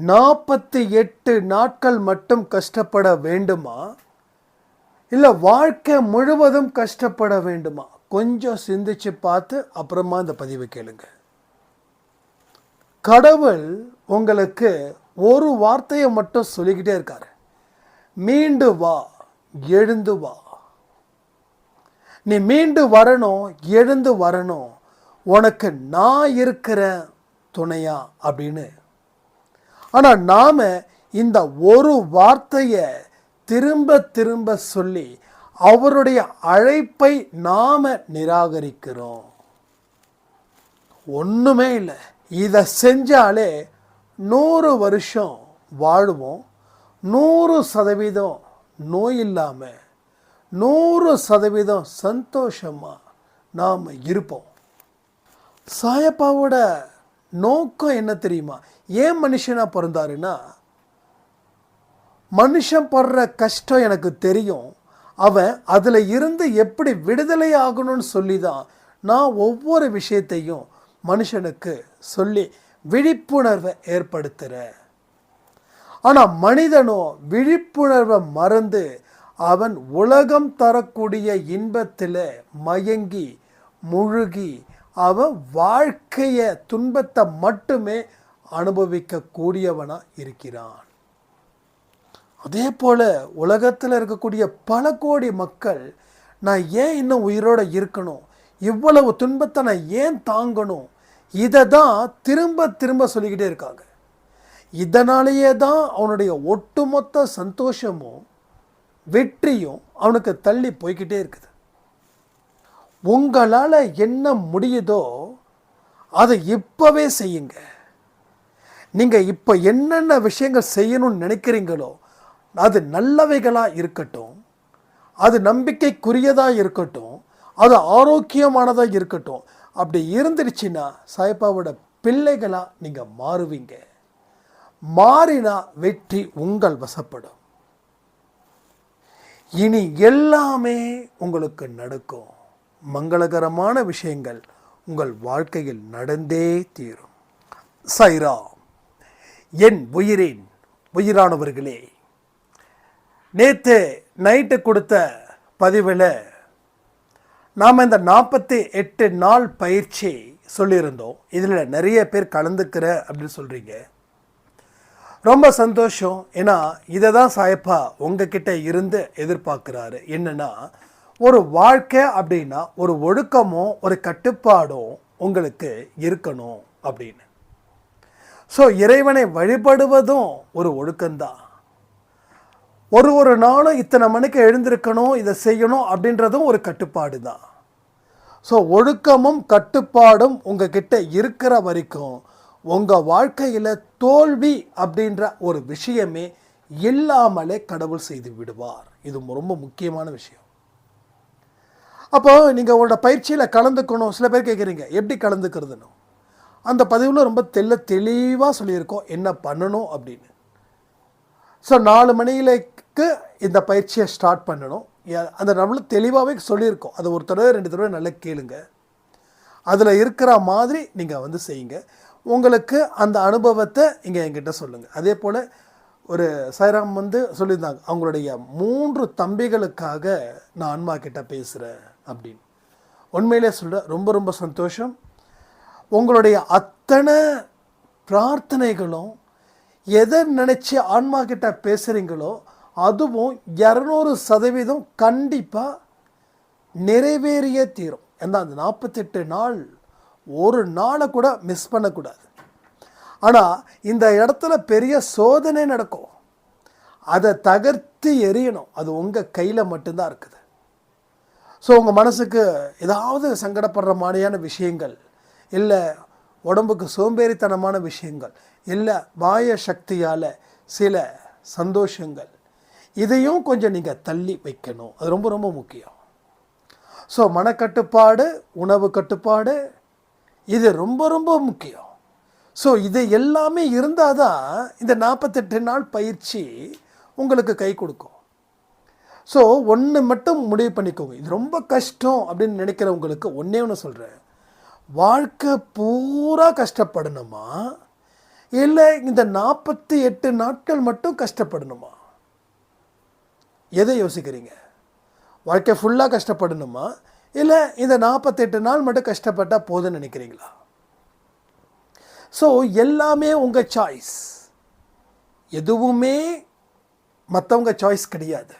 நாற்பத்தி எட்டு நாட்கள் மட்டும் கஷ்டப்பட வேண்டுமா? இல்லை வாழ்க்கை முழுவதும் கஷ்டப்பட வேண்டுமா? கொஞ்சம் சிந்திச்சு பார்த்து அப்புறமா இந்த பதிவை கேளுங்க. கடவுள் உங்களுக்கு ஒரு வார்த்தையை மட்டும் சொல்லிக்கிட்டே இருக்காரு. மீண்டு வா எழுந்து வா. நீ மீண்டு வரணும் எழுந்து வரணும். உனக்கு நான் இருக்கிற துணையா? அப்படின்னு ஆனால் நாம் இந்த ஒரு வார்த்தையை திரும்ப திரும்ப சொல்லி அவருடைய அழைப்பை நாம் நிராகரிக்கிறோம். ஒன்றுமே இல்லை. இதை செஞ்சாலே நூறு வருஷம் வாழ்வோம். நூறு சதவீதம் நோய் இல்லாமல் நூறு சதவீதம் சந்தோஷமாக நாம் இருப்போம். சாயப்பாவோட நோக்கம் என்ன தெரியுமா? ஏன் மனுஷனாக பிறந்தாருன்னா மனுஷன் படுற கஷ்டம் எனக்கு தெரியும். அவன் அதில் இருந்து எப்படி விடுதலை ஆகணும்னு சொல்லி தான் நான் ஒவ்வொரு விஷயத்தையும் மனுஷனுக்கு சொல்லி விழிப்புணர்வை ஏற்படுத்துகிறேன் ஆனால் மனிதனோ விழிப்புணர்வை மறந்து அவன் உலகம் தரக்கூடிய இன்பத்தில் மயங்கி முழுகி அவன் வாழ்க்கைய துன்பத்தை மட்டுமே அனுபவிக்கக்கூடியவனாக இருக்கிறான். அதே போல் உலகத்தில் இருக்கக்கூடிய பல கோடி மக்கள் நான் ஏன் இன்னும் உயிரோடு இருக்கணும்? இவ்வளவு துன்பத்தை நான் ஏன் தாங்கணும்? இதை தான் திரும்ப திரும்ப சொல்லிக்கிட்டே இருக்காங்க. இதனாலேயே தான் அவனுடைய ஒட்டுமொத்த சந்தோஷமும் வெற்றியும் அவனுக்கு தள்ளி போய்கிட்டே இருக்குது. உங்களால் என்ன முடியுதோ அதை இப்போவே செய்யுங்க. நீங்கள் இப்போ என்னென்ன விஷயங்கள் செய்யணும்னு நினைக்கிறீங்களோ அது நல்லவைகளாக இருக்கட்டும் அது நம்பிக்கைக்குரியதாக இருக்கட்டும் அது ஆரோக்கியமானதாக இருக்கட்டும் அப்படி இருந்துருச்சுன்னா சாய்பாவோட பிள்ளைகளாக நீங்கள் மாறுவீங்க. மாறினா வெற்றி உங்கள் வசப்படும். இனி எல்லாமே உங்களுக்கு நடக்கும். மங்களகரமான விஷயங்கள் உங்கள் வாழ்க்கையில் நடந்தே தீரும். சைரா. என் உயிரின் உயிரானவர்களே. நேற்று நைட்டு கொடுத்த பதிவில் நாம் இந்த நாற்பத்தி எட்டு நாள் பயிற்சி சொல்லியிருந்தோம். இதில் நிறைய பேர் கலந்துக்கிற அப்படின்னு சொல்கிறீங்க ரொம்ப சந்தோஷம். ஏன்னா இதை தான் சாயப்பா உங்ககிட்ட இருந்து எதிர்பார்க்குறாரு. என்னென்னா ஒரு வாழ்க்கை அப்படின்னா ஒரு ஒழுக்கமும் ஒரு கட்டுப்பாடும் உங்களுக்கு இருக்கணும் அப்படின்னு. ஸோ இறைவனை வழிபடுவதும் ஒரு ஒழுக்கம்தான். ஒரு ஒரு நாளும் இத்தனை மணிக்கு எழுந்திருக்கணும் இதை செய்யணும் அப்படின்றதும் ஒரு கட்டுப்பாடு தான் ஸோ ஒழுக்கமும் கட்டுப்பாடும் உங்ககிட்ட இருக்கிற வரைக்கும் உங்கள் வாழ்க்கையில் தோல்வி அப்படின்ற ஒரு விஷயமே இல்லாமலே கடவுள் செய்து விடுவார். இது ரொம்ப முக்கியமான விஷயம். அப்போ நீங்கள் உங்களோட பயிற்சியில் கலந்துக்கணும். சில பேர் கேட்குறீங்க எப்படி கலந்துக்கிறதுன்னு? அந்த பதிவில் ரொம்ப தெல்ல தெளிவாக சொல்லியிருக்கோம். என்ன பண்ணணும் அப்படின்னு. ஸோ நாலு மணிக்கு இந்த பயிற்சியை ஸ்டார்ட் பண்ணணும். அந்த நம்மளும் தெளிவாகவே சொல்லியிருக்கோம். அது ஒரு தடவை ரெண்டு தடவை நல்லா கேளுங்க. அதில் இருக்கிற மாதிரி நீங்கள் வந்து செய்யுங்க. உங்களுக்கு அந்த அனுபவத்தை இங்கே என்கிட்ட சொல்லுங்கள் அதே போல் ஒரு சைராம் வந்து சொல்லியிருந்தாங்க அவங்களுடைய மூன்று தம்பிகளுக்காக நான் அன்மா கிட்ட பேசுகிறேன் அப்படின்னு. உண்மையிலே சொல்கிறேன் ரொம்ப ரொம்ப சந்தோஷம். உங்களுடைய அத்தனை பிரார்த்தனைகளும் எதை நினச்சி ஆன்மா கிட்ட பேசுகிறீங்களோ அதுவும் இரநூறு சதவீதம் கண்டிப்பாக நிறைவேறியே தீரும். ஏன்னா அந்த நாற்பத்தெட்டு நாள் ஒரு நாளை கூட மிஸ் பண்ணக்கூடாது. ஆனால் இந்த இடத்துல பெரிய சோதனை நடக்கும். அதை தகர்த்து எறியணும். அது உங்கள் கையில் மட்டும்தான் இருக்குது. ஸோ உங்கள் மனசுக்கு ஏதாவது சங்கடப்படுற மாதிரியான விஷயங்கள் இல்லை உடம்புக்கு சோம்பேறித்தனமான விஷயங்கள் இல்லை வாய சக்தியால் சில சந்தோஷங்கள் இதையும் கொஞ்சம் நீங்கள் தள்ளி வைக்கணும். அது ரொம்ப ரொம்ப முக்கியம். ஸோ மனக்கட்டுப்பாடு உணவு கட்டுப்பாடு இது ரொம்ப ரொம்ப முக்கியம். ஸோ இது எல்லாமே இருந்தால் தான் இந்த நாற்பத்தெட்டு நாள் பயிற்சி உங்களுக்கு கை கொடுக்கும். ஸோ ஒன்று மட்டும் முடிவு பண்ணிக்கோங்க. இது ரொம்ப கஷ்டம் அப்படின்னு நினைக்கிறவங்களுக்கு ஒன்றே ஒன்று சொல்கிறேன் வாழ்க்கை பூரா கஷ்டப்படணுமா? இல்லை இந்த நாற்பத்தி எட்டு நாட்கள் மட்டும் கஷ்டப்படணுமா? எதை யோசிக்கிறீங்க? வாழ்க்கை ஃபுல்லாக கஷ்டப்படணுமா? இல்லை இந்த நாற்பத்தெட்டு நாள் மட்டும் கஷ்டப்பட்டால் போதும்னு நினைக்கிறீங்களா? ஸோ எல்லாமே உங்கள் சாய்ஸ் எதுவுமே மற்றவங்க சாய்ஸ் கிடையாது.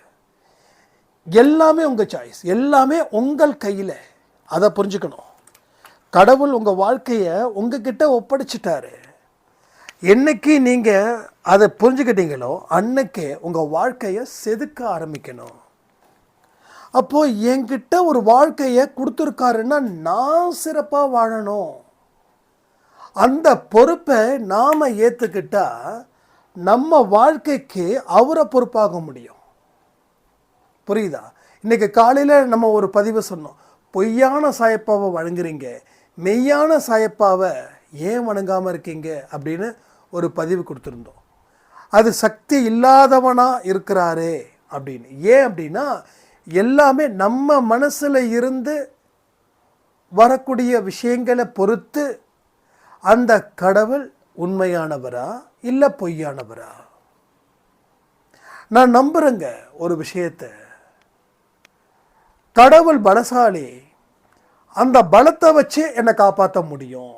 எல்லாமே உங்கள் சாய்ஸ் எல்லாமே உங்கள் கையில். அதை புரிஞ்சுக்கணும். கடவுள் உங்கள் வாழ்க்கையை உங்ககிட்ட ஒப்படைச்சிட்டாரு. என்னைக்கு நீங்கள் அதை புரிஞ்சுக்கிட்டீங்களோ அன்னைக்கே உங்கள் வாழ்க்கையை செதுக்க ஆரம்பிக்கணும். அப்போது என்கிட்ட ஒரு வாழ்க்கையை கொடுத்துருக்காருன்னா நான் சிறப்பாக வாழணும். அந்த பொறுப்பை நாம் ஏற்றுக்கிட்டா நம்ம வாழ்க்கைக்கு அவரை பொறுப்பாக முடியும். புரியுதா? இன்றைக்கி காலையில் நம்ம ஒரு பதிவு சொன்னோம் பொய்யான சாயப்பாவை வழங்குறீங்க. மெய்யான சாயப்பாவை ஏன் வணங்காமல் இருக்கீங்க அப்படின்னு ஒரு பதிவு கொடுத்துருந்தோம். அது சக்தி இல்லாதவனாக இருக்கிறாரே அப்படின்னு. ஏன் அப்படின்னா எல்லாமே நம்ம மனசில் இருந்து வரக்கூடிய விஷயங்களை பொறுத்து அந்த கடவுள் உண்மையானவரா இல்லை பொய்யானவரா? நான் நம்புகிறேங்க ஒரு விஷயத்தை. கடவுள் பலசாலி அந்த பலத்தை வச்சு என்னை காப்பாற்ற முடியும்.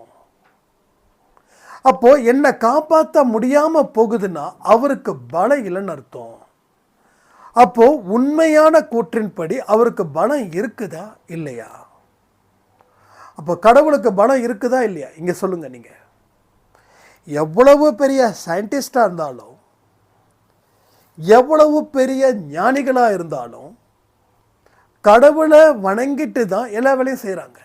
அப்போது என்னை காப்பாற்ற முடியாமல் போகுதுன்னா அவருக்கு பலம் இல்லைன்னு அர்த்தம். அப்போது உண்மையான கூற்றின்படி அவருக்கு பலம் இருக்குதா இல்லையா? அப்போ கடவுளுக்கு பலம் இருக்குதா இல்லையா? இங்கே சொல்லுங்கள் நீங்கள் எவ்வளவு பெரிய சயின்டிஸ்டாக இருந்தாலும் எவ்வளவு பெரிய ஞானிகளாக இருந்தாலும் கடவுளை வணங்கிட்டு தான் எல்லா வேலையும் செய்கிறாங்க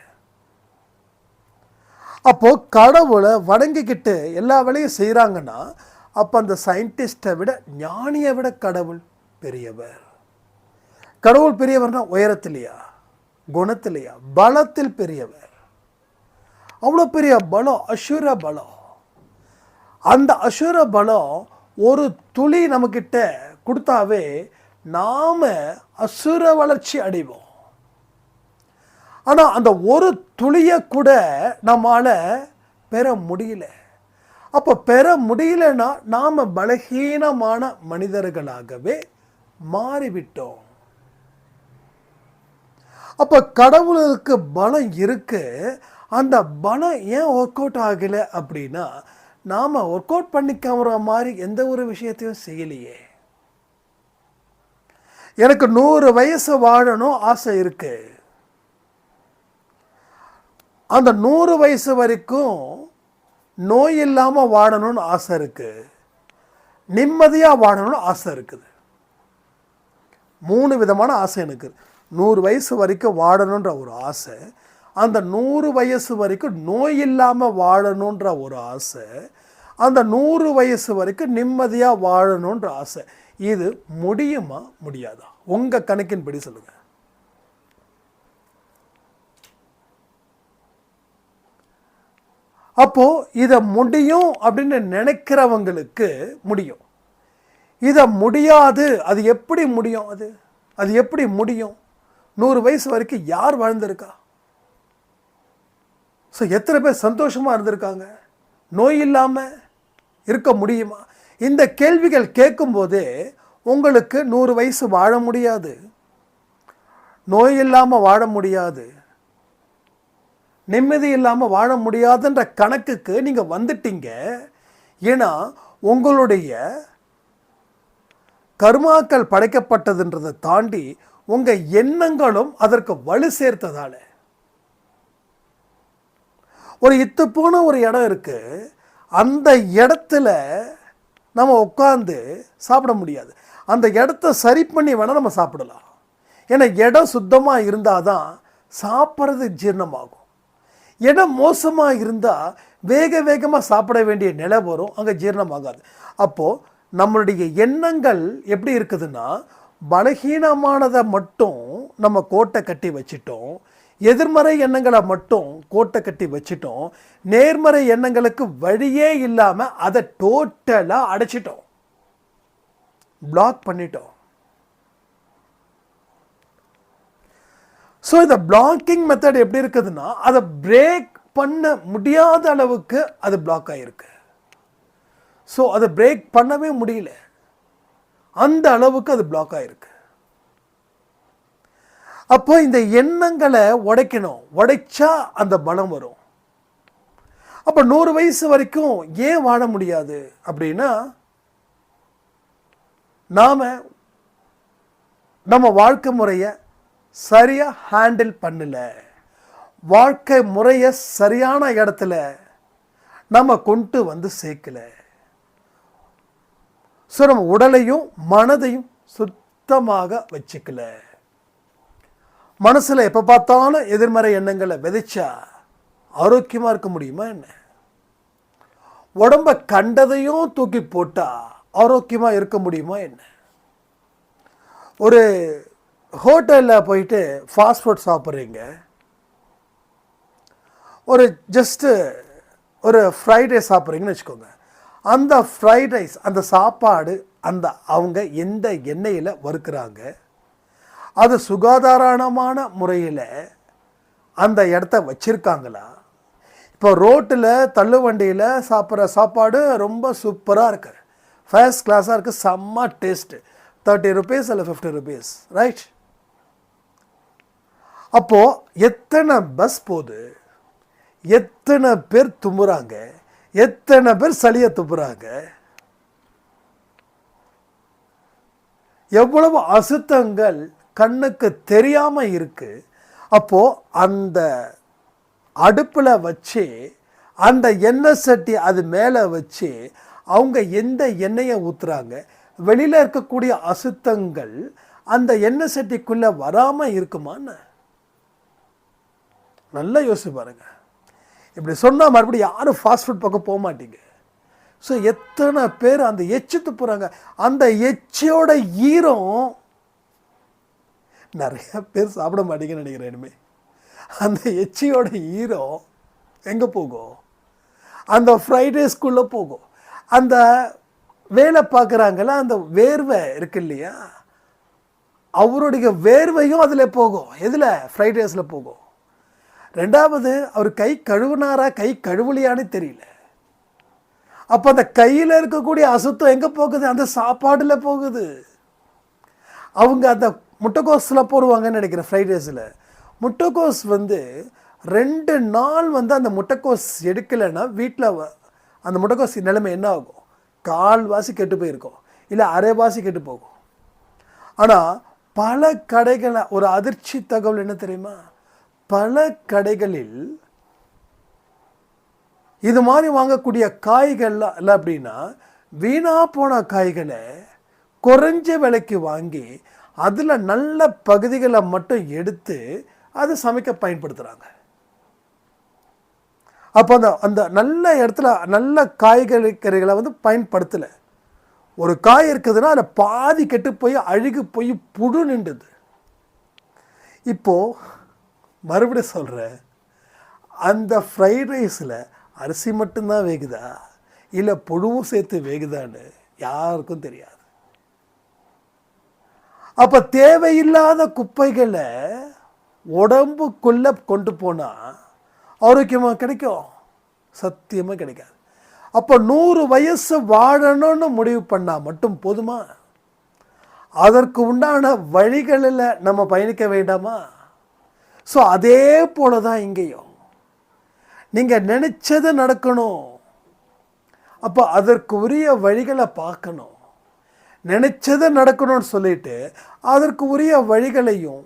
அப்போ கடவுளை வணங்கிக்கிட்டு எல்லா வேலையும் செய்கிறாங்கன்னா அப்போ அந்த சயின்டிஸ்ட்டை விட ஞானியை விட கடவுள் பெரியவர். கடவுள் பெரியவர்னா உயரத்திலையா? குணத்திலையா? பலத்தில் பெரியவர். அவ்வளோ பெரிய பலம் அசுர பலம். அந்த அசுர பலம் ஒரு துளி நம்மக்கிட்ட கொடுத்தாவே நாம் அசுர வளர்ச்சி அடைவோம். ஆனால் அந்த ஒரு துளியை கூட நம்மால் பெற முடியல. அப்போ பெற முடியலன்னா நாம் பலகீனமான மனிதர்களாகவே மாறிவிட்டோம். அப்போ கடவுளுக்கு பலம் இருக்கு. அந்த பலம் ஏன் ஒர்க் அவுட் ஆகலை அப்படின்னா நாம் ஒர்க் அவுட் பண்ணிக்கிற மாதிரி எந்த ஒரு விஷயத்தையும் செய்யலையே. எனக்கு நூறு வயசு வாழணும் ஆசை இருக்கு. அந்த நூறு வயசு வரைக்கும் நோய் இல்லாமல் வாழணும்னு ஆசை இருக்கு. நிம்மதியாக வாழணும்னு ஆசை இருக்குது. மூணு விதமான ஆசை எனக்கு. நூறு வயசு வரைக்கும் வாழணுன்ற ஒரு ஆசை அந்த நூறு வயசு வரைக்கும் நோய் இல்லாமல் வாழணுன்ற ஒரு ஆசை அந்த நூறு வயசு வரைக்கும் நிம்மதியாக வாழணுன்ற ஆசை. இது முடியுமா? முடியாதா? உங்கள் கணக்கின்படி சொல்லுங்கள் அப்போது இதை முடியும் அப்படின்னு நினைக்கிறவங்களுக்கு முடியும். இதை முடியாது. அது எப்படி முடியும் அது? அது எப்படி முடியும்? நூறு வயசு வரைக்கும் யார் வாழ்ந்திருக்கா? ஸோ எத்தனை பேர் சந்தோஷமாக இருந்திருக்காங்க? நோய் இல்லாமல் இருக்க முடியுமா? இந்த கேள்விகள் கேட்கும்போதே உங்களுக்கு நூறு வயசு வாழ முடியாது. நோய் இல்லாமல் வாழ முடியாது. நிம்மதி இல்லாமல் வாழ முடியாதுன்ற கணக்குக்கு நீங்கள் வந்துட்டீங்க. ஏன்னா உங்களுடைய கர்மாக்கள் படைக்கப்பட்டதுன்றதை தாண்டி உங்கள் எண்ணங்களும் அதற்கு வலு சேர்த்ததால. ஒரு இத்து போன ஒரு இடம் இருக்கு. அந்த இடத்துல நம்ம உட்காந்து சாப்பிட முடியாது. அந்த இடத்த சரி பண்ணி வேணால் நம்ம சாப்பிடலாம். ஏன்னா இடம் சுத்தமாக இருந்தால் தான் சாப்பிட்றது ஜீரணமாகும். இடம் மோசமாக இருந்தால் வேக வேகமாக சாப்பிட வேண்டிய நிலை வரும் அங்கே ஜீரணமாகாது. அப்போது நம்மளுடைய எண்ணங்கள் எப்படி இருக்குதுன்னா பலகீனமானதை மட்டும் நம்ம கோட்டை கட்டி வச்சிட்டோம். எதிர்மறை எண்ணங்களை மட்டும் கோட்டை கட்டி வச்சிட்டோம். நேர்மறை எண்ணங்களுக்கு வழியே இல்லாமல் அதை டோட்டலாக அடைச்சிட்டோம். பிளாக் பண்ணிட்டோம். ஸோ இந்த பிளாக்கிங் மெத்தட் எப்படி இருக்குதுன்னா அதை பிரேக் பண்ண முடியாத அளவுக்கு அது பிளாக் ஆகிருக்கு ஸோ அதை பிரேக் பண்ணவே முடியல. அந்த அளவுக்கு அது பிளாக் ஆகிருக்கு அப்போ இந்த எண்ணங்களை உடைக்கணும். உடைச்சா அந்த பலம் வரும். அப்போ நூறு வயசு வரைக்கும் ஏன் வாழ முடியாது? அப்படின்னா நாம் நம்ம வாழ்க்கை முறையை சரியாக ஹேண்டில் பண்ணலை. வாழ்க்கை முறையை சரியான இடத்துல நம்ம கொண்டு வந்து சேர்க்கலை. ஸோ நம்ம உடலையும் மனதையும் சுத்தமாக வச்சுக்கலை. மனசில் எப்போ பார்த்தாலும் எதிர்மறை எண்ணங்களை விதைச்சா ஆரோக்கியமாக இருக்க முடியுமா என்ன? உடம்ப கண்டதையும் தூக்கி போட்டால் ஆரோக்கியமாக இருக்க முடியுமா என்ன? ஒரு ஹோட்டலில் போயிட்டு ஃபாஸ்ட் ஃபுட் சாப்பிட்றீங்க. ஒரு ஜஸ்ட்டு ஒரு ஃப்ரைட் ரைஸ் சாப்பிட்றீங்கன்னு வச்சுக்கோங்க. அந்த ஃப்ரைட் ரைஸ் அந்த சாப்பாடு அந்த அவங்க எந்த எண்ணெயில் வறுக்கிறாங்க? அது சுகாதாரமான முறையில் அந்த இடத்த வச்சுருக்காங்களா? இப்போ ரோட்டில் தள்ளு வண்டியில் சாப்பிட்ற சாப்பாடு ரொம்ப சூப்பராக இருக்கு. ஃபர்ஸ்ட் கிளாஸாக இருக்குது செம்ம டேஸ்ட்டு தேர்ட்டி ருபீஸ் இல்லை ஃபிஃப்டி ருபீஸ் ரைட் அப்போது எத்தனை பஸ் போகுது? எத்தனை பேர் தும்புறாங்க? எத்தனை பேர் சளியை தும்புறாங்க? எவ்வளவு அசுத்தங்கள் கண்ணுக்கு தெரியாமல் இருக்குது அப்போது அந்த அடுப்பில் வச்சு அந்த எண்ணெய் சட்டி அது மேலே வச்சு அவங்க எந்த எண்ணெயை ஊற்றுறாங்க வெளியில் இருக்கக்கூடிய அசுத்தங்கள் அந்த எண்ணெய் சட்டிக்குள்ளே வராமல் இருக்குமான்னு? நல்லா யோசிச்சு பாருங்க. இப்படி சொன்னால் மறுபடியும் யாரும் ஃபாஸ்ட் ஃபுட் பக்கம் போக மாட்டீங்க. ஸோ எத்தனை பேர் அந்த எச்சு துப்புறாங்க அந்த எச்சையோட ஈரம் நிறைய பேர் சாப்பிட மாட்டீங்கன்னு நினைக்கிறேன் இனிமே. அந்த எச்சியோட ஈரம் எங்கே போகும்? அந்த ஃப்ரைட் ரைஸ்க்குள்ளே போகும். அந்த வேலை பார்க்குறாங்கல்ல அந்த வேர்வை இருக்கு இல்லையா? அவருடைய வேர்வையும் அதில் போகும். எதில்? ஃப்ரைட் ரைஸில் போகும். ரெண்டாவது அவர் கை கழுவுனாரா கை கழுவலையான்னு தெரியல. அப்போ அந்த கையில் இருக்கக்கூடிய அசுத்தம் எங்கே போகுது? அந்த சாப்பாடில் போகுது. அவங்க அந்த முட்டைக்கோஸில் போடுவாங்கன்னு நினைக்கிறேன் ஃப்ரைட் ரைஸில் முட்டைக்கோஸ் வந்து ரெண்டு நாள் வந்து அந்த முட்டைக்கோஸ் எடுக்கலைன்னா வீட்டில் அந்த முட்டைக்கோஸ் நிலைமை என்ன ஆகும்? கால்வாசி கெட்டு போயிருக்கும். இல்லை அரைவாசி கெட்டு போகும். ஆனால் பல கடைகளை ஒரு அதிர்ச்சி தகவல் என்ன தெரியுமா? பல கடைகளில் இது மாதிரி வாங்கக்கூடிய காய்கள்லாம் இல்லை அப்படின்னா வீணா போன காய்களை குறைஞ்ச விலைக்கு வாங்கி அதில் நல்ல பகுதிகளை மட்டும் எடுத்து அது சமைக்க பயன்படுத்துகிறாங்க அப்போ அந்த அந்த நல்ல இடத்துல நல்ல காய்கறி கறிகளை வந்து பயன்படுத்தலை. ஒரு காய் இருக்குதுன்னா அதில் பாதி கெட்டு போய் அழுகு போய் புழு நின்றுது. இப்போது மறுபடியும் சொல்கிறேன் அந்த ஃப்ரைட் ரைஸில் அரிசி மட்டும்தான் வேகுதா? இல்லை புழுவும் சேர்த்து வேகுதான்னு யாருக்கும் தெரியாது. அப்போ தேவையில்லாத குப்பைகளை உடம்புக்குள்ளே கொண்டு போனால் ஆரோக்கியமாக கிடைக்கும். சத்தியமாக கிடைக்காது. அப்போ நூறு வயசு வாழணும்னு முடிவு பண்ணால் மட்டும் போதுமா? அதற்கு உண்டான வழிகளில் நம்ம பயணிக்க வேண்டாமா? ஸோ அதே போல தான் இங்கேயும். நீங்கள் நினச்சது நடக்கணும். அப்போ அதற்கு உரிய வழிகளை பார்க்கணும். நினச்சது நடக்கணும்னு சொல்லிட்டு அதற்கு உரிய வழிகளையும்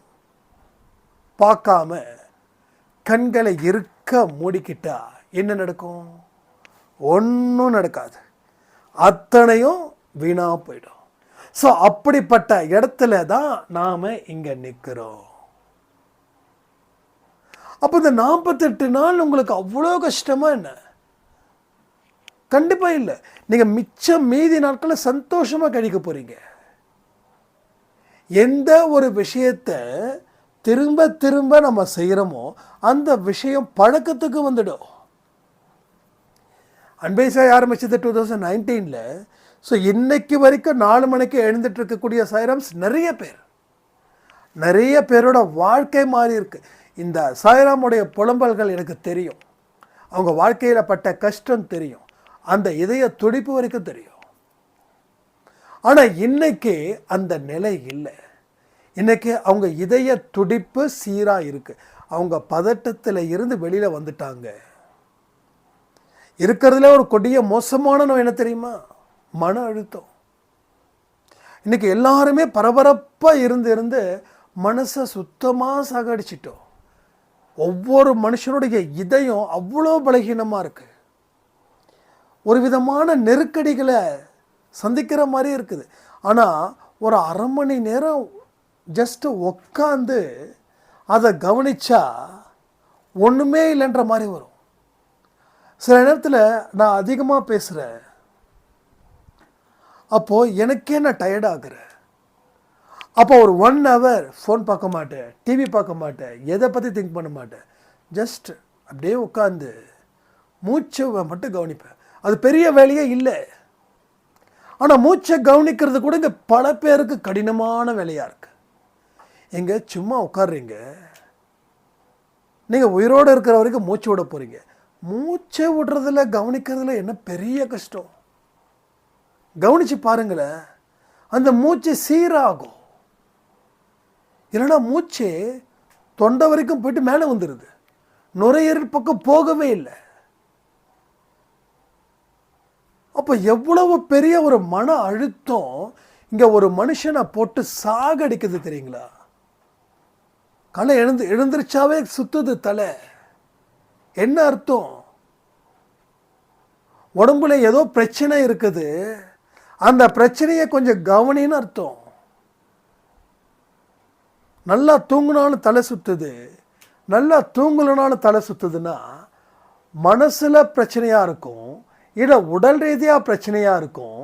பார்க்காம கண்களை இருக்க மூடிக்கிட்டா என்ன நடக்கும்? ஒன்றும் நடக்காது. அத்தனையும் வீணாக போயிடும். ஸோ அப்படிப்பட்ட இடத்துல தான் நாம் இங்கே நிற்கிறோம் அப்போ இந்த நாற்பத்தெட்டு நாள் உங்களுக்கு அவ்வளோ கஷ்டமாக என்ன? கண்டிப்பாக இல்லை. நீங்கள் மிச்சம் மீதி நாட்களை சந்தோஷமாக கழிக்க போகிறீங்க எந்த ஒரு விஷயத்தை திரும்ப திரும்ப நம்ம செய்கிறோமோ அந்த விஷயம் பழக்கத்துக்கு வந்துடும். அன்பேசாய் ஆரம்பித்தது டூ தௌசண்ட் நைன்டீனில் ஸோ இன்னைக்கு வரைக்கும் நாலு மணிக்கு எழுந்துட்டு இருக்கக்கூடிய சைரம்ஸ் நிறைய பேர். நிறைய பேரோட வாழ்க்கை மாறி இருக்கு. இந்த சாய்ராமுடைய புலம்பல்கள் எனக்கு தெரியும். அவங்க வாழ்க்கையில் பட்ட கஷ்டம் தெரியும். அந்த இதய துடிப்பு வரைக்கும் தெரியும். ஆனால் இன்னைக்கு அந்த நிலை இல்லை. இன்னைக்கு அவங்க இதய துடிப்பு சீராக இருக்கு. அவங்க பதட்டத்தில் இருந்து வெளியில் வந்துட்டாங்க. இருக்கிறதுல ஒரு கொடிய மோசமான நோய் என்ன தெரியுமா? மன அழுத்தம். இன்னைக்கு எல்லாருமே பரபரப்பாக இருந்து இருந்து மனசை சுத்தமாக சாகடிச்சிட்டோம். ஒவ்வொரு மனுஷனுடைய இதயம் அவ்வளோ பலகீனமாக இருக்கு. ஒரு விதமான நெருக்கடிகளை சந்திக்கிற மாதிரி இருக்குது. ஆனால் ஒரு அரை மணி நேரம் ஜஸ்ட்டு உக்காந்து அதை கவனித்தா ஒன்றுமே இல்லைன்ற மாதிரி வரும். சில நேரத்தில் நான் அதிகமாக பேசுகிறேன் அப்போது எனக்கே நான் டயர்ட் ஆகுறேன். அப்போ ஒரு ஒன் ஹவர் ஃபோன் பார்க்க மாட்டேன் டிவி பார்க்க மாட்டேன் எதை பற்றி திங்க் பண்ண மாட்டேன். ஜஸ்ட் அப்படியே உட்காந்து மூச்சை மட்டும் கவனிப்பேன். அது பெரிய வேலையே இல்லை. ஆனால் மூச்சை கவனிக்கிறது கூட இங்கே பல பேருக்கு கடினமான வேலையாக இருக்குது எங்கே சும்மா உட்காடுறீங்க நீங்கள் உயிரோடு இருக்கிற வரைக்கும் மூச்சு விட போகிறீங்க மூச்சை விடுறதுல கவனிக்கிறதுல என்ன பெரிய கஷ்டம்? கவனிச்சு பாருங்களேன். அந்த மூச்சு சீராகும். இல்லைன்னா மூச்சு தொண்டை வரைக்கும் போயிட்டு மேலே வந்துடுது நுரையீரல் பக்கம் போகவே இல்லை. அப்போ எவ்வளவு பெரிய ஒரு மன அழுத்தம் இங்கே ஒரு மனுஷனை போட்டு சாகடிக்குது தெரியுங்களா? கலை எழுந்து எழுந்திருச்சாவே சுத்துது தலை. என்ன அர்த்தம்? உடம்புல ஏதோ பிரச்சனை இருக்குது. அந்த பிரச்சனையை கொஞ்சம் கவனின்னு அர்த்தம். நல்லா தூங்கினாலும் தலை சுத்துது. நல்லா தூங்கலனாலும் தலை சுத்துதுன்னா மனசில் பிரச்சனையாக இருக்கும். இல்லை உடல் ரீதியாக பிரச்சனையாக இருக்கும்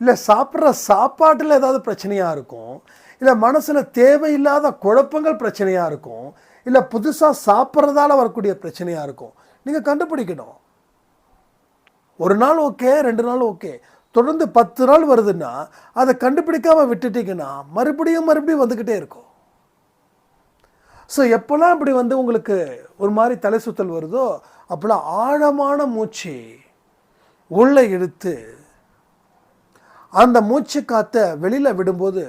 இல்லை சாப்பிட்ற சாப்பாட்டில் ஏதாவது பிரச்சனையாக இருக்கும் இல்லை மனசில் தேவையில்லாத குழப்பங்கள் பிரச்சனையாக இருக்கும் இல்லை புதுசாக சாப்பிட்றதால வரக்கூடிய பிரச்சனையாக இருக்கும். நீங்கள் கண்டுபிடிக்கணும். ஒரு நாள் ஓகே ரெண்டு நாள் ஓகே. தொடர்ந்து பத்து நாள் வருதுன்னா அதை கண்டுபிடிக்காமல் விட்டுட்டீங்கன்னா மறுபடியும் மறுபடியும் வந்துக்கிட்டே இருக்கும். ஸோ எப்போல்லாம் இப்படி வந்து உங்களுக்கு ஒரு மாதிரி தலை சுத்தல் வருதோ அப்போல்லாம் ஆழமான மூச்சு உள்ளே இழுத்து அந்த மூச்சு காற்றை வெளியில் விடும்போது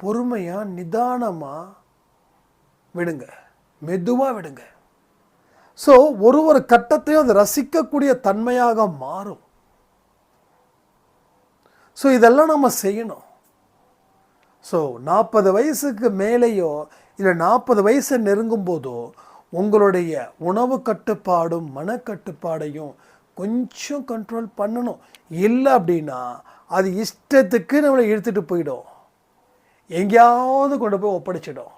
பொறுமையாக நிதானமாக விடுங்க. மெதுவாக விடுங்க. ஸோ ஒரு ஒரு கட்டத்தையும் அது ரசிக்கக்கூடிய தன்மையாக மாறும். ஸோ இதெல்லாம் நம்ம செய்யணும். ஸோ நாற்பது வயசுக்கு மேலேயோ இல்லை நாற்பது வயசை நெருங்கும் போதோ உங்களுடைய உணவு கட்டுப்பாடும் மனக்கட்டுப்பாடையும் கொஞ்சம் கண்ட்ரோல் பண்ணணும். இல்லை அப்படின்னா அது இஷ்டத்துக்கு நம்மளை இழுத்துட்டு போயிடும். எங்கேயாவது கொண்டு போய் ஒப்படைச்சிடும்.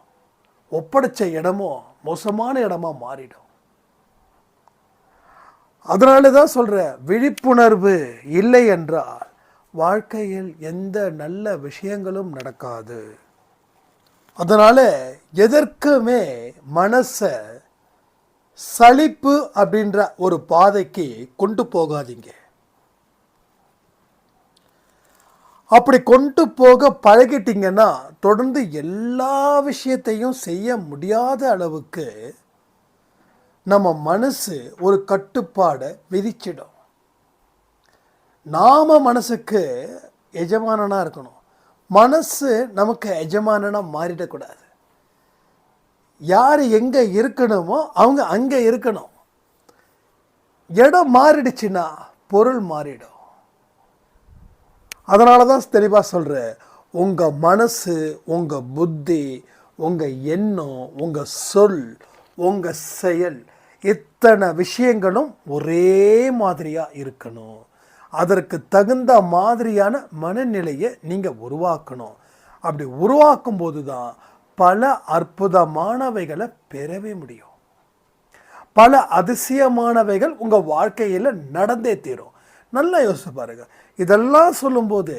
ஒப்படைச்ச இடமும் மோசமான இடமா மாறிடும். அதனால தான் சொல்கிற விழிப்புணர்வு இல்லை என்றால் வாழ்க்கையில் எந்த நல்ல விஷயங்களும் நடக்காது. அதனால் எதற்குமே மனசை சலிப்பு அப்படின்ற ஒரு பாதைக்கு கொண்டு போகாதீங்க. அப்படி கொண்டு போக பழகிட்டீங்கன்னா தொடர்ந்து எல்லா விஷயத்தையும் செய்ய முடியாத அளவுக்கு நம்ம மனசு ஒரு கட்டுப்பாடை விதிச்சிடும். நாம மனசுக்கு எஜமானனாக இருக்கணும். மனசு நமக்கு எஜமானனாக மாறிடக்கூடாது. யார் எங்கே இருக்கணுமோ அவங்க அங்கே இருக்கணும். இடம் மாறிடுச்சுன்னா பொருள் மாறிடும். அதனால தான் தெளிவாக சொல்கிறேன் உங்கள் மனசு உங்கள் புத்தி உங்கள் எண்ணம் உங்கள் சொல் உங்கள் செயல் இத்தனை விஷயங்களும் ஒரே மாதிரியாக இருக்கணும். அதற்கு தகுந்த மாதிரியான மனநிலையை நீங்கள் உருவாக்கணும். அப்படி உருவாக்கும் போது தான் பல அற்புதமானவைகளை பெறவே முடியும். பல அதிசயமானவைகள் உங்கள் வாழ்க்கையில் நடந்தே தீரும். நல்லா யோசிச்சு பாருங்கள் இதெல்லாம் சொல்லும்போது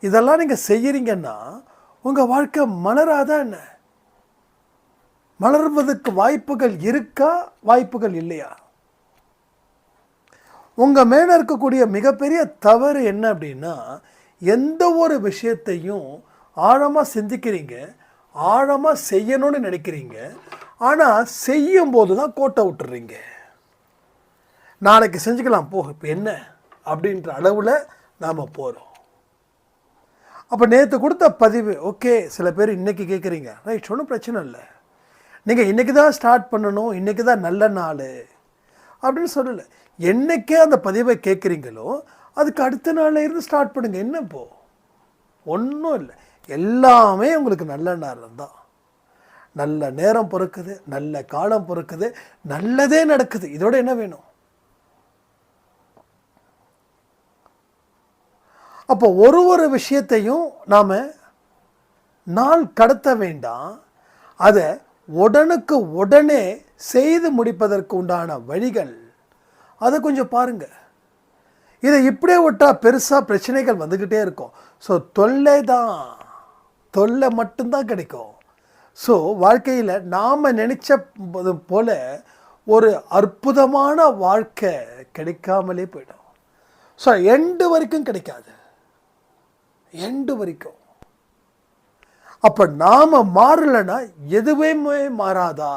இதெல்லாம் நீங்கள் செய்கிறீங்கன்னா உங்கள் வாழ்க்கை மலராதா என்ன? மலர்வதற்கு வாய்ப்புகள் இருக்கா? வாய்ப்புகள் இல்லையா? உங்கள் மேலே இருக்கக்கூடிய மிகப்பெரிய தவறு என்ன அப்படின்னா எந்த ஒரு விஷயத்தையும் ஆழமாக சிந்திக்கிறீங்க. ஆழமாக செய்யணும்னு நினைக்கிறீங்க. ஆனால் செய்யும் போது தான் கோட்டை விட்டுறீங்க. நாளைக்கு செஞ்சுக்கலாம் போ இப்போ என்ன? அப்படின்ற அளவில் நாம் போகிறோம் அப்போ நேற்று கொடுத்த பதிவு ஓகே சில பேர் இன்றைக்கி கேட்குறீங்க ரைட் ஒன்றும் பிரச்சனை இல்லை. நீங்கள் இன்றைக்கி தான் ஸ்டார்ட் பண்ணணும் இன்றைக்கி தான் நல்ல நாள். அப்படின்னு சொல்லலை. என்னைக்கே அந்த பதிவை கேட்குறீங்களோ அதுக்கு அடுத்த நாளில் இருந்து ஸ்டார்ட் பண்ணுங்கள் என்ன இப்போ? ஒன்றும் இல்லை. எல்லாமே உங்களுக்கு நல்ல நேரம் தான் நல்ல நேரம் பிறக்குது நல்ல காலம் பிறக்குது நல்லதே நடக்குது. இதோட என்ன வேணும்? அப்போ ஒரு ஒரு விஷயத்தையும் நாம் நாள் கடத்த வேண்டாம். அதை உடனுக்கு உடனே செய்து முடிப்பதற்கு உண்டான வழிகள் அதை கொஞ்சம் பாருங்கள் இதை இப்படியே விட்டால் பெருசாக பிரச்சனைகள் வந்துக்கிட்டே இருக்கும். ஸோ தொல்லை தான். தொல்லை மட்டும்தான் கிடைக்கும். ஸோ வாழ்க்கையில் நாம் நினச்ச போல் ஒரு அற்புதமான வாழ்க்கை கிடைக்காமலே போயிடும். ஸோ எண்டு வரைக்கும் கிடைக்காது. எண்டு வரைக்கும். அப்போ நாம் மாறலைன்னா எதுவுமே மாறாதா?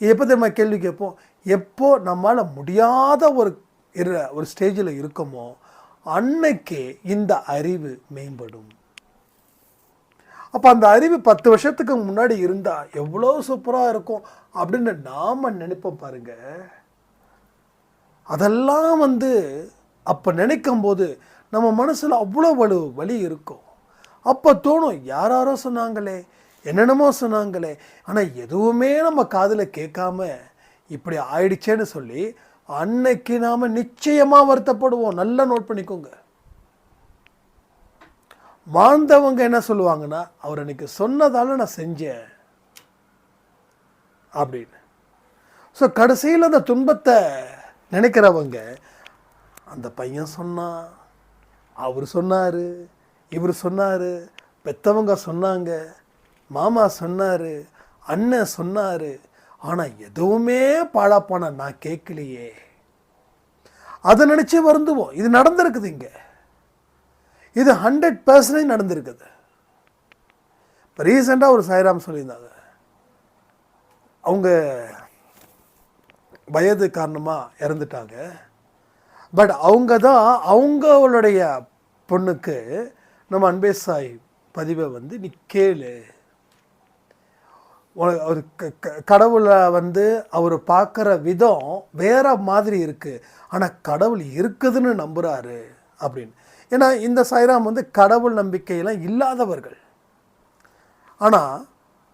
இதை பற்றி நம்ம கேள்வி கேட்போம். எப்போ நம்மால் முடியாத ஒரு இரு ஒரு ஸ்டேஜில் இருக்கோமோ அன்னைக்கே இந்த அறிவு மேம்படும். அப்போ அந்த அறிவு பத்து வருஷத்துக்கு முன்னாடி இருந்தால் எவ்வளோ சூப்பராக இருக்கும் அப்படின்னு நாம் நினைப்போம் பாருங்க. அதெல்லாம் வந்து அப்போ நினைக்கும் போது நம்ம மனசில் அவ்வளோ வலு வலி இருக்கும். அப்போ தோணும் யாராரோ சொன்னாங்களே என்னென்னமோ சொன்னாங்களே ஆனால் எதுவுமே நம்ம காதில் கேட்காம இப்படி ஆயிடுச்சேன்னு சொல்லி அன்னைக்கு நாம் நிச்சயமாக வருத்தப்படுவோம். நல்லா நோட் பண்ணிக்கோங்க. வாழ்ந்தவங்க என்ன சொல்லுவாங்கன்னா அவர் அன்னைக்கு சொன்னதால் நான் செஞ்சேன். அப்படின்னு. ஸோ கடைசியில் அந்த துன்பத்தை நினைக்கிறவங்க அந்த பையன் சொன்னான் அவர் சொன்னார் இவர் சொன்னார் பெத்தவங்க சொன்னாங்க மாமா சொன்னார் அண்ணன் சொன்னார் ஆனால் எதுவுமே பாழாப்பான நான் கேட்கலையே. அதை நினச்சி வருந்துவோம். இது நடந்திருக்குது இங்கே. இது ஹண்ட்ரட் பர்சன்டேஜ் நடந்திருக்குது. இப்போ ரீசெண்டாக ஒரு சாய்ராம் சொல்லியிருந்தாங்க. அவங்க வயது காரணமாக இறந்துட்டாங்க. பட் அவங்க தான் அவங்களுடைய பொண்ணுக்கு நம்ம அன்பே சாய் பதிவை வந்து நீ கேளு. ஒரு கடவுளை வந்து அவர் பார்க்குற விதம் வேற மாதிரி இருக்குது ஆனால் கடவுள் இருக்குதுன்னு நம்புகிறாரு அப்படின்னு. ஏன்னா இந்த சாய்ராம் வந்து கடவுள் நம்பிக்கையெல்லாம் இல்லாதவர்கள். ஆனால்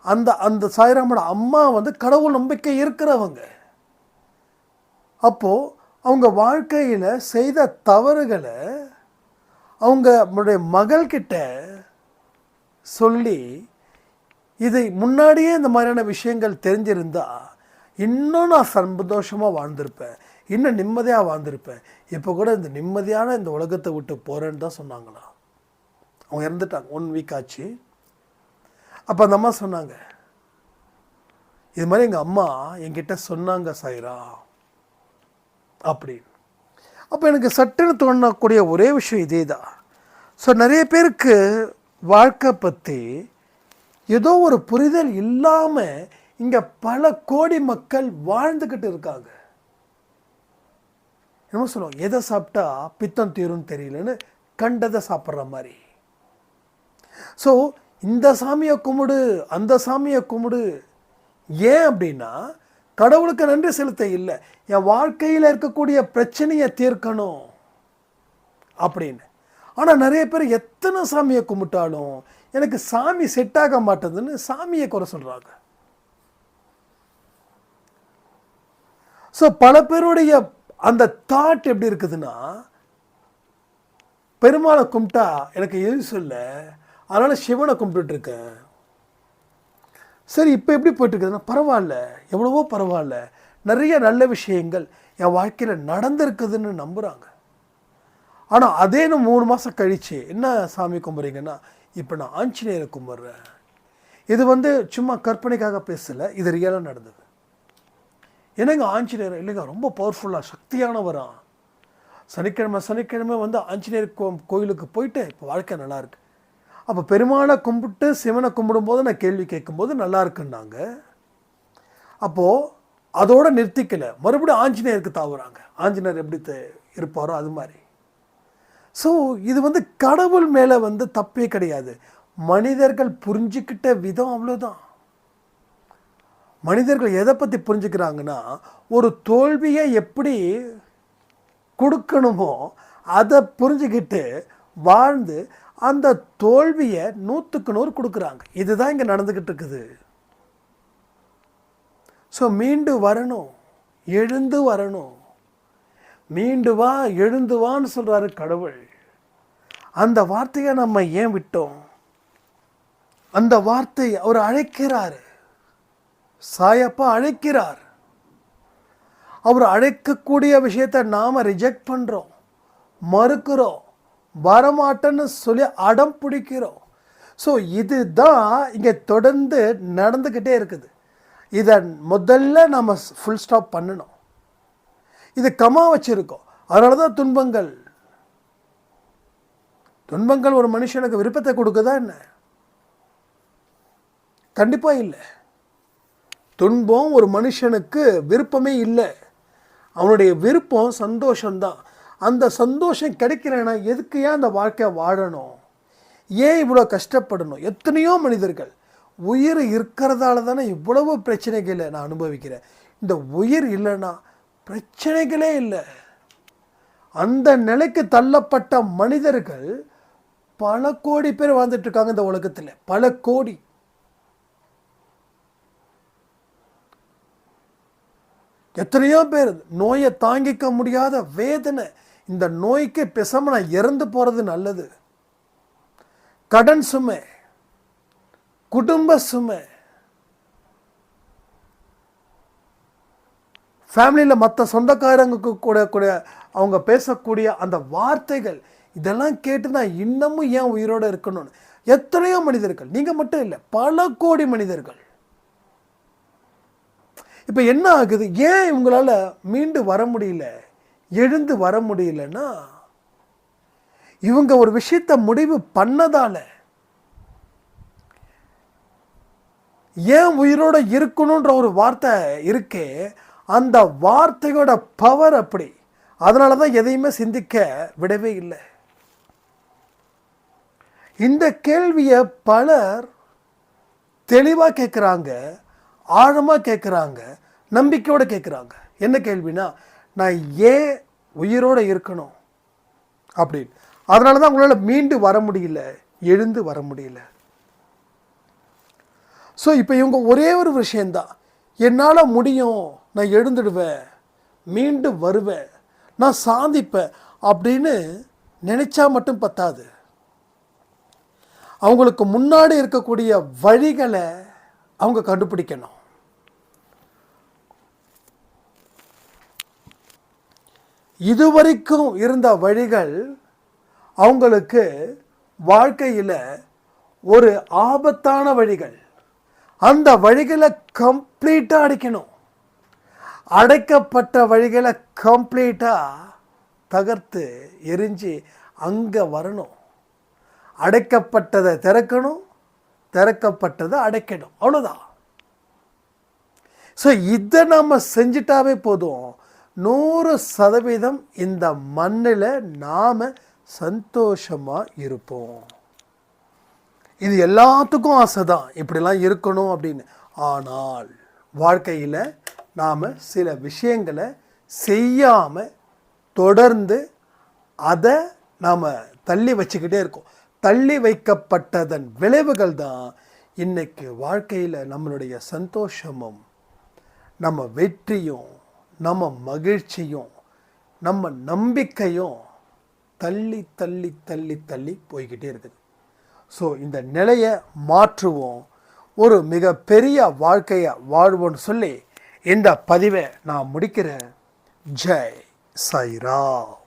அந்த அந்த சாய்ராமோட அம்மா வந்து கடவுள் நம்பிக்கை இருக்கிறவங்க. அப்போது அவங்க வாழ்க்கையில் செய்த தவறுகளை அவங்க மகள்கிட்ட சொல்லி இதை முன்னாடியே இந்த மாதிரியான விஷயங்கள் தெரிஞ்சிருந்தால் இன்னும் நான் சந்தோஷமாக வாழ்ந்திருப்பேன். இன்னும் நிம்மதியாக வாழ்ந்திருப்பேன். இப்போ கூட இந்த நிம்மதியான இந்த உலகத்தை விட்டு போகிறேன்னு தான் சொன்னாங்களா அவங்க இறந்துட்டாங்க. ஒன் வீக் ஆச்சு. அப்போ அந்த அம்மா சொன்னாங்க இது மாதிரி எங்கள் அம்மா என்கிட்ட சொன்னாங்க சாயிரா. அப்படின்னு. அப்போ எனக்கு சட்டுன்னு தோணக்கூடிய ஒரே விஷயம் இதே தான் ஸோ நிறைய பேருக்கு வாழ்க்கை பற்றி ஏதோ ஒரு புரிதல் இல்லாமல் இங்கே பல கோடி மக்கள் வாழ்ந்துக்கிட்டு இருக்காங்க. என்ன சொல்லுவோம் எதை சாப்பிட்டா பித்தம் தீரும்னு தெரியலன்னு கண்டதை சாப்பிட்ற மாதிரி. ஸோ இந்த சாமியை கும்பிடு அந்த சாமியை கும்பிடு. ஏன் அப்படின்னா கடவுளுக்கு நன்றி செலுத்த இல்லை என் வாழ்க்கையில் இருக்கக்கூடிய பிரச்சனையை தீர்க்கணும் அப்படின்னு. ஆனால் நிறைய பேர் எத்தனை சாமியை கும்பிட்டாலும் எனக்கு சாமி செட் ஆக மாட்டேதுன்னு சாமியை குறை சொல்கிறாங்க ஸோ பல பேருடைய அந்த தாட் எப்படி இருக்குதுன்னா பெருமாளை கும்பிட்டா எனக்கு எது சொல்ல அதனால் சிவனை கும்பிட்டுருக்கேன் சரி இப்போ எப்படி போயிட்டுருக்குதுன்னா பரவாயில்ல எவ்வளவோ பரவாயில்ல நிறைய நல்ல விஷயங்கள் என் வாழ்க்கையில் நடந்திருக்குதுன்னு நம்புகிறாங்க ஆனால் அதே நான் மூணு மாதம் கழித்து என்ன சாமி கும்பிட்றீங்கன்னா இப்போ நான் ஆஞ்சநேயரை கும்பிட்றேன். இது வந்து சும்மா கற்பனைக்காக பேசலை இது ரியலாக நடந்தது. என்னங்க ஆஞ்சநேயர்? இல்லைங்க ரொம்ப பவர்ஃபுல்லாக சக்தியானவரா சனிக்கிழமை சனிக்கிழமை வந்து ஆஞ்சநேயர் கோ கோயிலுக்கு போயிட்டு இப்போ வாழ்க்கை நல்லாயிருக்கு அப்போ பெருமாளை கும்பிட்டு சிவனை கும்பிடும்போது நான் கேள்வி கேட்கும்போது நல்லா இருக்குன்னாங்க. அப்போது அதோடு நிறுத்திக்கலை. மறுபடியும் ஆஞ்சநேயருக்கு தாவுறாங்க. ஆஞ்சநேயர் எப்படி இருப்பாரோ அது மாதிரி. ஸோ இது வந்து கடவுள் மேலே வந்து தப்பே கிடையாது. மனிதர்கள் புரிஞ்சுக்கிட்ட விதம் அவ்வளோதான் மனிதர்கள் எதை பற்றி புரிஞ்சுக்கிறாங்கன்னா ஒரு தோல்வியை எப்படி கொடுக்கணுமோ அதை புரிஞ்சுக்கிட்டு வாழ்ந்து அந்த தோல்வியை நூற்றுக்கு நூறு கொடுக்குறாங்க. இதுதான் இங்கே நடந்துக்கிட்டு இருக்குது. ஸோ மீண்டு வரணும். எழுந்து வரணும். மீண்டு வா எழுந்து வான்னு சொல்கிறாரு கடவுள். அந்த வார்த்தையை நம்ம ஏன் விட்டோம்? அந்த வார்த்தை அவர் அழைக்கிறார். சாயப்பா அழைக்கிறார். அவர் அழைக்கக்கூடிய விஷயத்தை நாம் ரிஜெக்ட் பண்ணுறோம் மறுக்கிறோம். வரமாட்டேன்னு சொல்லி அடம் பிடிக்கிறோம். ஸோ இதுதான் இங்கே தொடர்ந்து நடந்துக்கிட்டே இருக்குது. இதை முதல்ல நம்ம ஃபுல் ஸ்டாப் பண்ணணும். இது கமா வச்சுருக்கோம். அதனால தான் துன்பங்கள். துன்பங்கள் ஒரு மனுஷனுக்கு விருப்பத்தை கொடுக்குதா என்ன? கண்டிப்பாக இல்லை. துன்பம் ஒரு மனுஷனுக்கு விருப்பமே இல்லை. அவனுடைய விருப்பம் சந்தோஷம்தான். அந்த சந்தோஷம் கிடைக்கிறேன்னா எதுக்கு ஏன் அந்த வாழ்க்கையை வாழணும்? ஏன் இவ்வளோ கஷ்டப்படணும்? எத்தனையோ மனிதர்கள் உயிர் இருக்கிறதால தானே இவ்வளவு பிரச்சனைகளை நான் அனுபவிக்கிறேன். இந்த உயிர் இல்லைன்னா பிரச்சனைகளே இல்லை. அந்த நிலைக்கு தள்ளப்பட்ட மனிதர்கள் பல கோடி பேர் வாழ்ந்துட்டு இருக்காங்க இந்த உலகத்தில். பல கோடி. எத்தனையோ பேர் நோயை தாங்கிக்க முடியாத வேதனை. இந்த நோய்க்கு பெசாம நான் இறந்து போகிறது நல்லது. கடன் சுமை குடும்ப சுமை ஃபேமிலியில் மற்ற சொந்தக்காரங்களுக்கு கூட கூட அவங்க பேசக்கூடிய அந்த வார்த்தைகள் இதெல்லாம் கேட்டு நான் இன்னமும் ஏன் உயிரோடு இருக்கணும்னு. எத்தனையோ மனிதர்கள் நீங்கள் மட்டும் இல்லை பல கோடி மனிதர்கள். இப்போ என்ன ஆகுது? ஏன் இவங்களால மீண்டு வர முடியல? எழுந்து வர முடியலன்னா இவங்க ஒரு விஷயத்தை முடிவு பண்ணதால ஏன் உயிரோட இருக்கணுன்ற ஒரு வார்த்தை இருக்கே அந்த வார்த்தையோட பவர் அப்படி. அதனால தான் எதையுமே சிந்திக்க விடவே இல்லை. இந்த கேள்வியை பலர் தெளிவாக கேட்குறாங்க ஆழமாக கேட்குறாங்க நம்பிக்கையோடு கேட்குறாங்க என்ன கேள்வினா நான் ஏன் உயிரோடு இருக்கணும் அப்படின்னு. அதனால தான் உங்களால் மீண்டு வர முடியல எழுந்து வர முடியல. ஸோ இப்போ இவங்க ஒரே ஒரு விஷயந்தான் என்னால் முடியும் நான் எழுந்துடுவேன் மீண்டு வருவேன் நான் சாதிப்பேன் அப்படின்னு நினைச்சா மட்டும் பத்தாது. அவங்களுக்கு முன்னாடி இருக்கக்கூடிய வழிகளை அவங்க கண்டுபிடிக்கணும். இதுவரைக்கும் இருந்த வழிகள் அவங்களுக்கு வாழ்க்கையில் ஒரு ஆபத்தான வழிகள். அந்த வழிகளை கம்ப்ளீட்டாக அடிக்கணும். அடைக்கப்பட்ட வழிகளை கம்ப்ளீட்டாக தகர்த்து எரிஞ்சு அங்கே வரணும். அடைக்கப்பட்டதை திறக்கணும் திறக்கப்பட்டதை அடைக்கணும். அவ்வளோதான் ஸோ இதை நம்ம செஞ்சிட்டாவே போதும். நூறு சதவீதம் இந்த மண்ணில் நாம் சந்தோஷமாக இருப்போம். இது எல்லாத்துக்கும் ஆசை தான் இப்படிலாம் இருக்கணும் அப்படின்னு. ஆனால் வாழ்க்கையில் நாம் சில விஷயங்களை செய்யாமல் தொடர்ந்து அதை நாம் தள்ளி வச்சுக்கிட்டே இருக்கோம். தள்ளி வைக்கப்பட்டதன் விளைவுகள் தான் இன்றைக்கு வாழ்க்கையில் நம்மளுடைய சந்தோஷமும் நம்ம வெற்றியும் நம்ம மகிழ்ச்சியும் நம்ம நம்பிக்கையும் தள்ளி தள்ளி தள்ளி தள்ளி போய்கிட்டே இருக்குது. ஸோ இந்த நிலையை மாற்றுவோம். ஒரு மிகப்பெரிய வாழ்க்கையை வாழ்வோன்னு சொல்லி இந்த பதிவை நான் முடிக்கிறேன். ஜெய் சாய்ராம்.